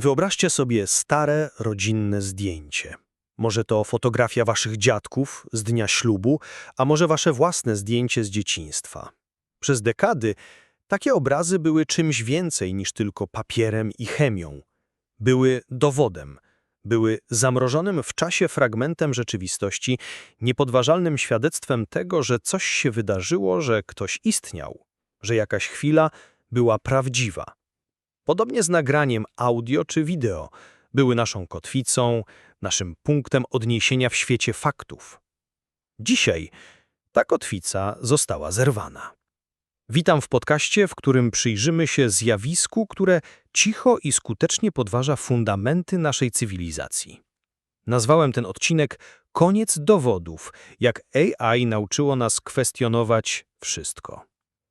Wyobraźcie sobie stare, rodzinne zdjęcie. Może to fotografia waszych dziadków z dnia ślubu, a może wasze własne zdjęcie z dzieciństwa. Przez dekady takie obrazy były czymś więcej niż tylko papierem i chemią. Były dowodem, były zamrożonym w czasie fragmentem rzeczywistości, niepodważalnym świadectwem tego, że coś się wydarzyło, że ktoś istniał, że jakaś chwila była prawdziwa. Podobnie z nagraniem audio czy wideo, były naszą kotwicą, naszym punktem odniesienia w świecie faktów. Dzisiaj ta kotwica została zerwana. Witam w podcaście, w którym przyjrzymy się zjawisku, które cicho i skutecznie podważa fundamenty naszej cywilizacji. Nazwałem ten odcinek Koniec dowodów, jak AI nauczyło nas kwestionować wszystko.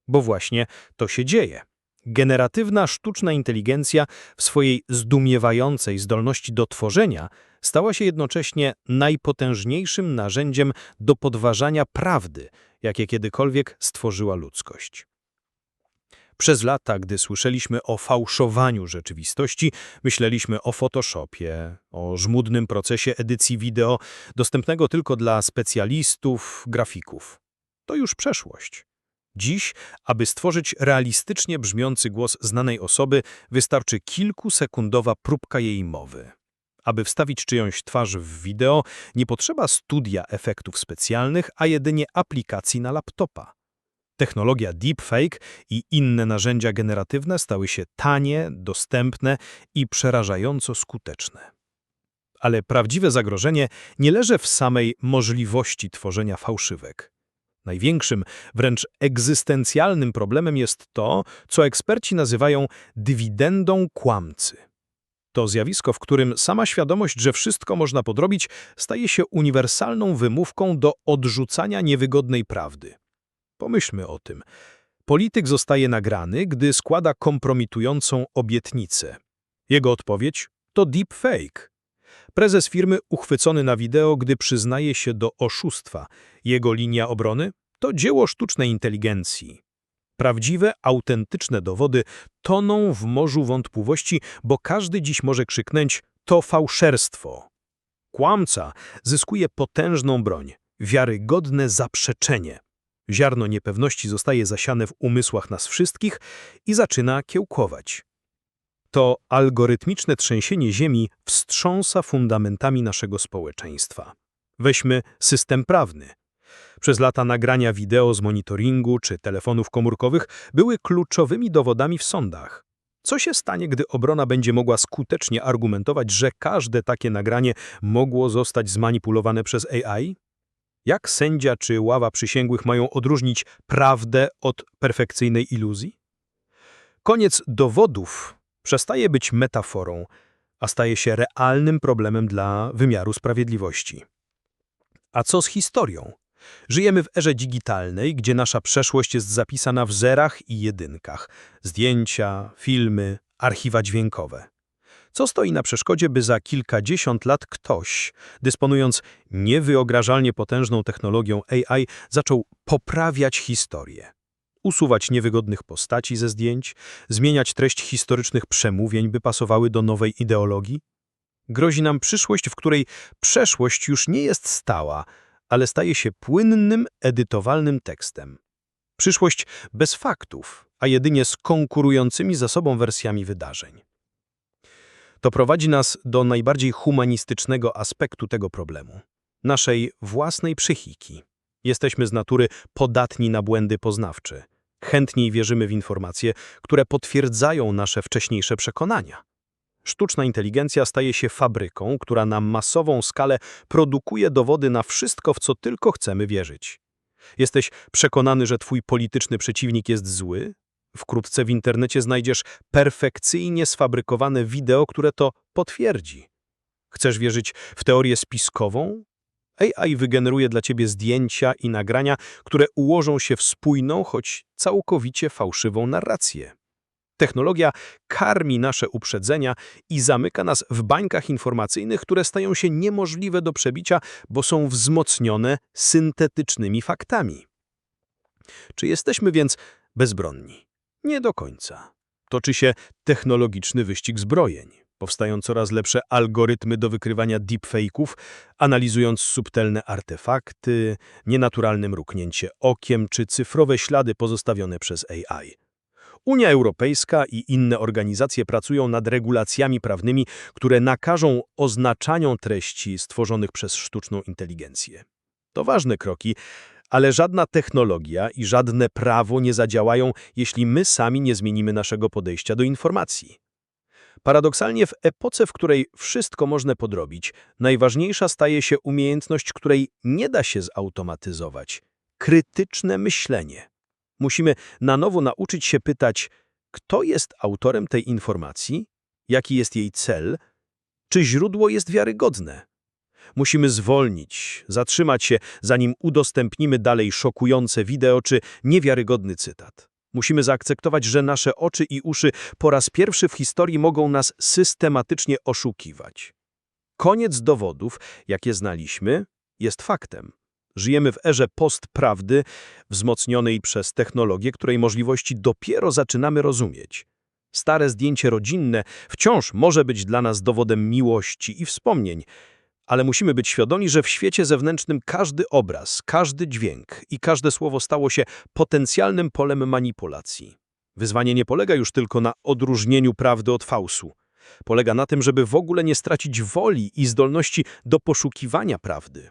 Bo właśnie to się dzieje. Generatywna sztuczna inteligencja w swojej zdumiewającej zdolności do tworzenia stała się jednocześnie najpotężniejszym narzędziem do podważania prawdy, jakie kiedykolwiek stworzyła ludzkość. Przez lata, gdy słyszeliśmy o fałszowaniu rzeczywistości, myśleliśmy o Photoshopie, o żmudnym procesie edycji wideo, dostępnego tylko dla specjalistów, grafików. To już przeszłość. Dziś, aby stworzyć realistycznie brzmiący głos znanej osoby, wystarczy kilkusekundowa próbka jej mowy. Aby wstawić czyjąś twarz w wideo, nie potrzeba studia efektów specjalnych, a jedynie aplikacji na laptopa. Technologia deepfake i inne narzędzia generatywne stały się tanie, dostępne i przerażająco skuteczne. Ale prawdziwe zagrożenie nie leży w samej możliwości tworzenia fałszywek. Największym, wręcz egzystencjalnym problemem jest to, co eksperci nazywają dywidendą kłamcy. To zjawisko, w którym sama świadomość, że wszystko można podrobić, staje się uniwersalną wymówką do odrzucania niewygodnej prawdy. Pomyślmy o tym. Polityk zostaje nagrany, gdy składa kompromitującą obietnicę. Jego odpowiedź to deepfake. Prezes firmy uchwycony na wideo, gdy przyznaje się do oszustwa. Jego linia obrony to dzieło sztucznej inteligencji. Prawdziwe, autentyczne dowody toną w morzu wątpliwości, bo każdy dziś może krzyknąć to fałszerstwo. Kłamca zyskuje potężną broń, wiarygodne zaprzeczenie. Ziarno niepewności zostaje zasiane w umysłach nas wszystkich i zaczyna kiełkować. To algorytmiczne trzęsienie Ziemi wstrząsa fundamentami naszego społeczeństwa. Weźmy system prawny. Przez lata nagrania wideo z monitoringu czy telefonów komórkowych były kluczowymi dowodami w sądach. Co się stanie, gdy obrona będzie mogła skutecznie argumentować, że każde takie nagranie mogło zostać zmanipulowane przez AI? Jak sędzia czy ława przysięgłych mają odróżnić prawdę od perfekcyjnej iluzji? Koniec dowodów przestaje być metaforą, a staje się realnym problemem dla wymiaru sprawiedliwości. A co z historią? Żyjemy w erze digitalnej, gdzie nasza przeszłość jest zapisana w zerach i jedynkach. Zdjęcia, filmy, archiwa dźwiękowe. Co stoi na przeszkodzie, by za kilkadziesiąt lat ktoś, dysponując niewyobrażalnie potężną technologią AI, zaczął poprawiać historię? Usuwać niewygodnych postaci ze zdjęć, zmieniać treść historycznych przemówień, by pasowały do nowej ideologii? Grozi nam przyszłość, w której przeszłość już nie jest stała, ale staje się płynnym, edytowalnym tekstem. Przyszłość bez faktów, a jedynie z konkurującymi ze sobą wersjami wydarzeń. To prowadzi nas do najbardziej humanistycznego aspektu tego problemu naszej własnej psychiki. Jesteśmy z natury podatni na błędy poznawcze. Chętniej wierzymy w informacje, które potwierdzają nasze wcześniejsze przekonania. Sztuczna inteligencja staje się fabryką, która na masową skalę produkuje dowody na wszystko, w co tylko chcemy wierzyć. Jesteś przekonany, że twój polityczny przeciwnik jest zły? Wkrótce w internecie znajdziesz perfekcyjnie sfabrykowane wideo, które to potwierdzi. Chcesz wierzyć w teorię spiskową? AI wygeneruje dla ciebie zdjęcia i nagrania, które ułożą się w spójną, choć całkowicie fałszywą narrację. Technologia karmi nasze uprzedzenia i zamyka nas w bańkach informacyjnych, które stają się niemożliwe do przebicia, bo są wzmocnione syntetycznymi faktami. Czy jesteśmy więc bezbronni? Nie do końca. Toczy się technologiczny wyścig zbrojeń. Powstają coraz lepsze algorytmy do wykrywania deepfake'ów, analizując subtelne artefakty, nienaturalne mruknięcie okiem czy cyfrowe ślady pozostawione przez AI. Unia Europejska i inne organizacje pracują nad regulacjami prawnymi, które nakażą oznaczanią treści stworzonych przez sztuczną inteligencję. To ważne kroki, ale żadna technologia i żadne prawo nie zadziałają, jeśli my sami nie zmienimy naszego podejścia do informacji. Paradoksalnie w epoce, w której wszystko można podrobić, najważniejsza staje się umiejętność, której nie da się zautomatyzować – krytyczne myślenie. Musimy na nowo nauczyć się pytać, kto jest autorem tej informacji, jaki jest jej cel, czy źródło jest wiarygodne. Musimy zwolnić, zatrzymać się, zanim udostępnimy dalej szokujące wideo czy niewiarygodny cytat. Musimy zaakceptować, że nasze oczy i uszy po raz pierwszy w historii mogą nas systematycznie oszukiwać. Koniec dowodów, jakie znaliśmy, jest faktem. Żyjemy w erze postprawdy, wzmocnionej przez technologię, której możliwości dopiero zaczynamy rozumieć. Stare zdjęcie rodzinne wciąż może być dla nas dowodem miłości i wspomnień, ale musimy być świadomi, że w świecie zewnętrznym każdy obraz, każdy dźwięk i każde słowo stało się potencjalnym polem manipulacji. Wyzwanie nie polega już tylko na odróżnieniu prawdy od fałsu. Polega na tym, żeby w ogóle nie stracić woli i zdolności do poszukiwania prawdy.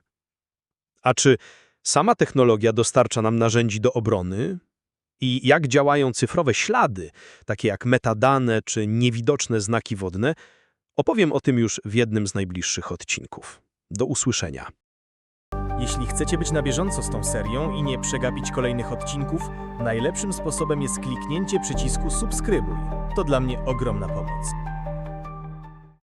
A czy sama technologia dostarcza nam narzędzi do obrony? I jak działają cyfrowe ślady, takie jak metadane czy niewidoczne znaki wodne? Opowiem o tym już w jednym z najbliższych odcinków. Do usłyszenia. Jeśli chcecie być na bieżąco z tą serią i nie przegapić kolejnych odcinków, najlepszym sposobem jest kliknięcie przycisku subskrybuj. To dla mnie ogromna pomoc.